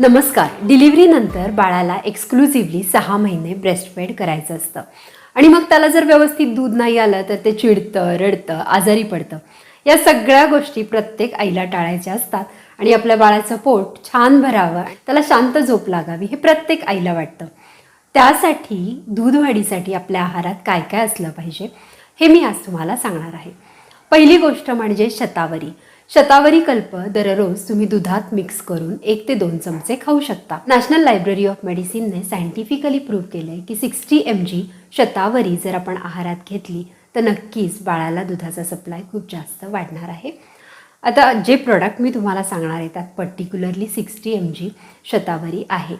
नमस्कार. डिलिव्हरीनंतर बाळाला एक्सक्लुझिव्हली सहा महिने ब्रेस्टफेड करायचं असतं. आणि मग त्याला जर व्यवस्थित दूध नाही आलं तर ते चिडतं रडतं आजारी पडतं. या सगळ्या गोष्टी प्रत्येक आईला टाळायच्या असतात आणि आपल्या बाळाचं पोट छान भरावं त्याला शांत झोप लागावी हे प्रत्येक आईला वाटतं. त्यासाठी दूध वाढीसाठी आपल्या आहारात काय काय असलं पाहिजे हे मी आज तुम्हाला सांगणार आहे. पहिली गोष्ट म्हणजे शतावरी. शतावरी कल्प दररोज तुम्ही दुधात मिक्स करून एक ते दोन चमचे खाऊ शकता. नॅशनल लायब्ररी ऑफ मेडिसिनने सायंटिफिकली प्रूव्ह केलंय की सिक्स्टी एम जी शतावरी जर आपण आहारात घेतली तर नक्कीच बाळाला दुधाचा सप्लाय खूप जास्त वाढणार आहे. आता जे प्रोडक्ट मी तुम्हाला सांगणार आहे त्यात particularly sixty M G shatavari आहे.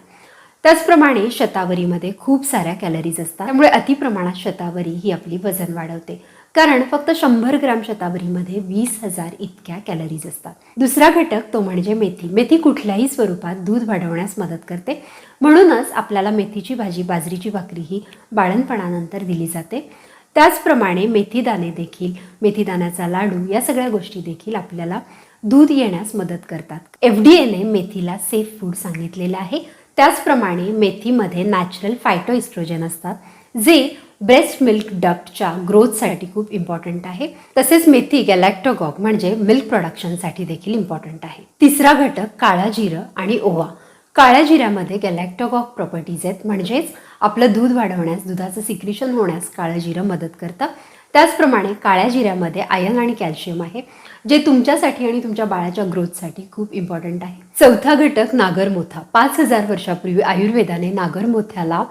त्याचप्रमाणे शतावरीमध्ये खूप साऱ्या कॅलरीज असतात. त्यामुळे अतिप्रमाणात शतावरी ही आपली वजन वाढवते. कारण फक्त शंभर ग्राम शतावरीमध्ये वीस हजार इतक्या कॅलरीज असतात. दुसरा घटक तो म्हणजे मेथी. मेथी कुठल्याही स्वरूपात दूध वाढवण्यास मदत करते. म्हणूनच आपल्याला मेथीची भाजी बाजरीची भाकरी ही बाळणपणानंतर दिली जाते. त्याचप्रमाणे मेथीदाणे देखील मेथीदाण्याचा लाडू या सगळ्या गोष्टी देखील आपल्याला दूध येण्यास मदत करतात. एफ डी एने मेथीला सेफ फूड सांगितलेलं आहे. त्याचप्रमाणे मेथीमध्ये नॅचरल फायटो इस्ट्रोजन असतात जे ब्रेस्ट मिल्क डक्टच्या ग्रोथसाठी खूप इम्पॉर्टंट आहे. तसेच मेथी गॅलॅक्टोगॉग म्हणजे मिल्क प्रोडक्शनसाठी देखील इम्पॉर्टंट आहे. तिसरा घटक काळा जिरं आणि ओवा. काळ्या जिऱ्यामध्ये गॅलॅक्टोगॉग प्रॉपर्टीज आहेत. म्हणजेच आपलं दूध वाढवण्यास दुधाचं सिक्रिशन होण्यास काळं जिरं मदत करतं. त्याचप्रमाणे काळ्या जिऱ्यामध्ये आयर्न आणि कॅल्शियम आहे जे तुमच्यासाठी आणि तुमच्या बाळाच्या ग्रोथसाठी खूप इम्पॉर्टंट आहे. चौथा घटक नागरमोथा. पाच हजार वर्षापूर्वी आयुर्वेदाने नागरमोथ्याला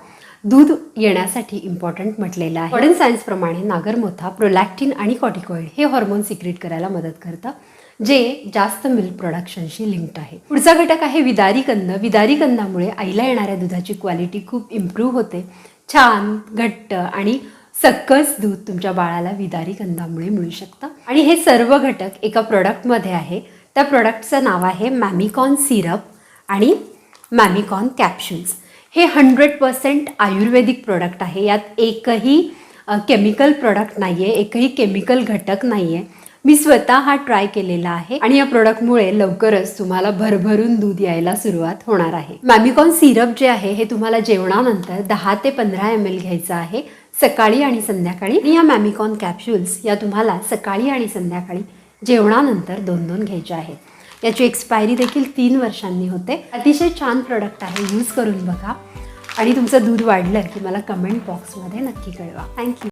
दूध येण्यासाठी इम्पॉर्टंट म्हटलेलं आहे. मॉडर्न सायन्सप्रमाणे नागरमोथा प्रोलॅक्टिन आणि कॉटिकॉइड हे हॉर्मोन सिक्रेट करायला मदत करतं जे जास्त मिल्क प्रोडक्शनशी लिंक्ड आहे. पुढचा घटक आहे विदारी कंद. विदारी कंदामुळे आईला येणाऱ्या दुधाची क्वालिटी खूप इम्प्रूव्ह होते. छान घट्ट आणि सक्कस दूध तुमच्या बाळाला विदारी कंदामुळे मिळू शकतं. आणि हे सर्व घटक एका प्रॉडक्टमध्ये आहे. त्या प्रॉडक्टचं नाव आहे मॅमिकॉन सिरप आणि मॅमिकॉन कॅप्सूल्स हे हंड्रेड पर्सेंट आयुर्वेदिक प्रोडक्ट आहे. यात एकही केमिकल प्रोडक्ट नाही आहे एकही केमिकल घटक नाही आहे मी स्वतः हा ट्राय केलेला आहे आणि या प्रोडक्टमुळे लवकरच तुम्हाला भरभरून दूध यायला सुरुवात होणार आहे. मॅमिकॉन सिरप जे आहे हे तुम्हाला जेवणानंतर दहा ते पंधरा एम एल घ्यायचं आहे सकाळी आणि संध्याकाळी. आणि या मॅमिकॉन कॅप्सूल्स या तुम्हाला सकाळी आणि संध्याकाळी जेवणानंतर दोन दोन घ्यायच्या आहेत. याची एक्सपायरी देखील तीन वर्षांनी होते. अतिशय छान प्रोडक्ट आहे. यूज करून बघा. आणि तुमचं दूध वाढलं की मला कमेंट बॉक्समध्ये नक्की कळवा. थँक्यू